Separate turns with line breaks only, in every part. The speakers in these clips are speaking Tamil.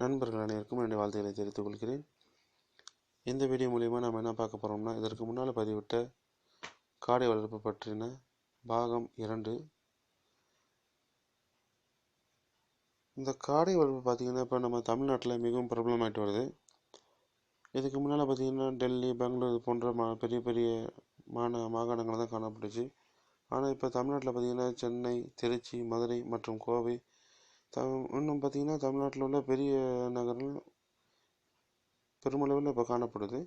நண்பர்கள் அனைவருக்கும் என்னுடைய வாழ்த்துக்களை தெரிவித்துக் கொள்கிறேன். இந்த வீடியோ மூலிமா நம்ம என்ன பார்க்க போகிறோம்னா இதற்கு முன்னால் பதிவிட்ட காடை வளர்ப்பு பற்றின பாகம் இரண்டு. இந்த காடை வளர்ப்பு பார்த்திங்கன்னா இப்போ நம்ம தமிழ்நாட்டில் மிகவும் பிரபலமாயிட்டு வருது. இதுக்கு முன்னால் பார்த்திங்கன்னா டெல்லி பெங்களூர் போன்ற மா பெரிய பெரிய மாந மாகாணங்கள் தான் காணப்பட்டுச்சு. ஆனால் இப்போ தமிழ்நாட்டில் பார்த்திங்கன்னா சென்னை திருச்சி மதுரை மற்றும் கோவை த இன்னும் பார்த்திங்கன்னா தமிழ்நாட்டில் உள்ள பெரிய நகரங்கள் பெருமளவில் இப்போ காணப்படுது.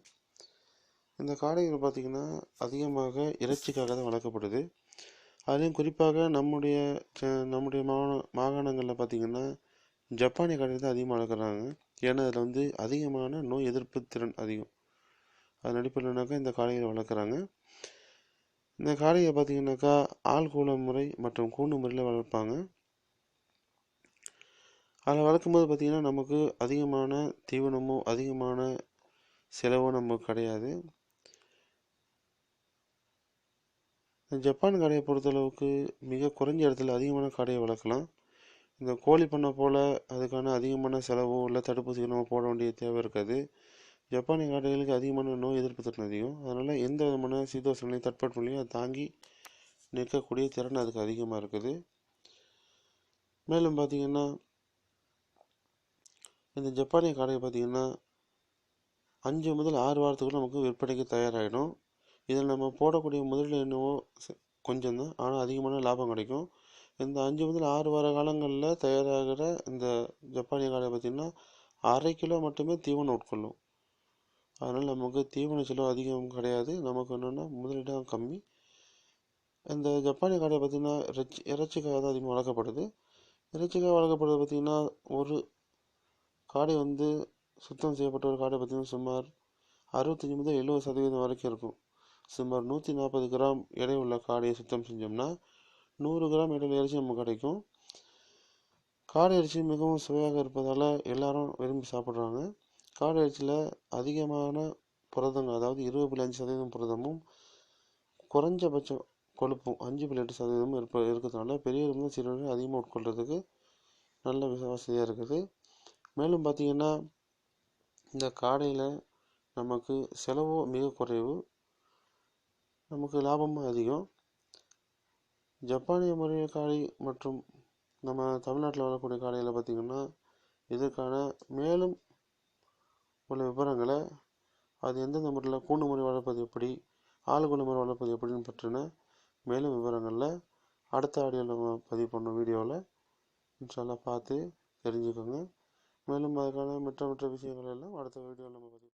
இந்த காடைகள் பார்த்திங்கன்னா அதிகமாக இறைச்சிக்காக தான் வளர்க்கப்படுது. அதுலேயும் குறிப்பாக நம்முடைய ச- நம்முடைய மாகாண மாகாணங்களில் பார்த்திங்கன்னா ஜப்பானிய காடை தான் அதிகமாக வளர்க்குறாங்க. ஏன்னா அதில் வந்து அதிகமான நோய் எதிர்ப்பு திறன் அதிகம். அதன் அடிப்படையினாக்கா இந்த காடைகளை வளர்க்குறாங்க. இந்த காடையை பார்த்திங்கனாக்கா ஆள் கூல முறை மற்றும் கூண்டு முறையில் வளர்ப்பாங்க. அதில் வளர்க்கும்போது பார்த்திங்கன்னா நமக்கு அதிகமான தீவனமோ அதிகமான செலவோ நமக்கு கிடையாது. ஜப்பான் காடையை பொறுத்தளவுக்கு மிக குறைஞ்ச இடத்துல அதிகமான காடையை வளர்க்கலாம். இந்த கோழி பண்ணை போல் அதுக்கான அதிகமான செலவோ இல்லை தடுப்பூசிகளோ நம்ம போட வேண்டிய தேவை இருக்காது. ஜப்பானிய காடைகளுக்கு அதிகமான நோய் எதிர்ப்பு திறன் அதிகம். அதனால் எந்த விதமான சீதோசனையும் தட்பவெப்பநிலையும் அது தாங்கி நிற்கக்கூடிய திறன் அதுக்கு அதிகமாக இருக்குது. மேலும் பார்த்திங்கன்னா இந்த ஜப்பானிய காடையை பார்த்திங்கன்னா அஞ்சு முதல் ஆறு வாரத்துக்குள்ள நமக்கு விற்பனைக்கு தயாராகிடும் இதில் நம்ம போடக்கூடிய முதலீடு என்னவோ கொஞ்சம் தான் ஆனால் அதிகமான லாபம் கிடைக்கும். இந்த அஞ்சு முதல் ஆறு வார காலங்களில் தயாராகிற இந்த ஜப்பானிய காடை பார்த்திங்கன்னா அரை கிலோ மட்டுமே தீவனம் உட்கொள்ளும். அதனால் நமக்கு தீவன செலவு அதிகம் கிடையாது. நமக்கு என்னென்னா முதலிடம் கம்மி. இந்த ஜப்பானிய காடை பார்த்திங்கன்னா இறைச்சி இறைச்சிக்காக தான் அதிகமாக வளர்க்கப்படுது. இறைச்சிக்காக வளர்க்கப்படுறது பார்த்திங்கன்னா ஒரு காடை வந்து சுத்தம் செய்யப்பட்ட ஒரு காடை பார்த்திங்கன்னா சுமார் அறுபத்தஞ்சி முதல் எழுபது சதவீதம் வரைக்கும் இருக்கும். சுமார் நூற்றி நாற்பது கிராம் எடை உள்ள காடையை சுத்தம் செஞ்சோம்னா நூறு கிராம் எடையில் இறைச்சி நமக்கு கிடைக்கும். காடை இறைச்சி மிகவும் சுவையாக இருப்பதால் எல்லாரும் விரும்பி சாப்பிட்றாங்க. காடை இறைச்சியில் அதிகமான புரதங்கள் அதாவது இருபது புள்ளி அஞ்சு சதவீதம் புரதமும் குறைஞ்சபட்சம் கொழுப்பும் அஞ்சு புள்ளி எட்டு சதவீதமும் இருப்ப இருக்கிறதுனால பெரியவர்களும் சிறுவர்கள் அதிகமாக உட்கொள்கிறதுக்கு நல்ல வசதியாக இருக்குது. மேலும் பார்த்திங்கன்னா இந்த காடையில் நமக்கு செலவு மிக குறைவு. நமக்கு லாபமும் அதிகம். ஜப்பானிய முறை காடை மற்றும் நம்ம தமிழ்நாட்டில் வளரக்கூடிய காடையில் பார்த்திங்கன்னா இதற்கான மேலும் உள்ள விவரங்களை அது எந்தெந்த முறையில் கூண்டு முறை வளர்ப்பது எப்படி ஆளுக்குள்ள முறை வளர்ப்பது எப்படின்னு பற்றின மேலும் விவரங்களில் அடுத்த ஆடியோவில் நம்ம பதிவு பண்ணோம் வீடியோவில் இன்ஷால்லாம் பார்த்து தெரிஞ்சுக்கோங்க. மேலும் அதுக்கான மற்ற மற்ற விஷயங்கள் எல்லாம் அடுத்த வீடியோவில் நம்ம பதிவு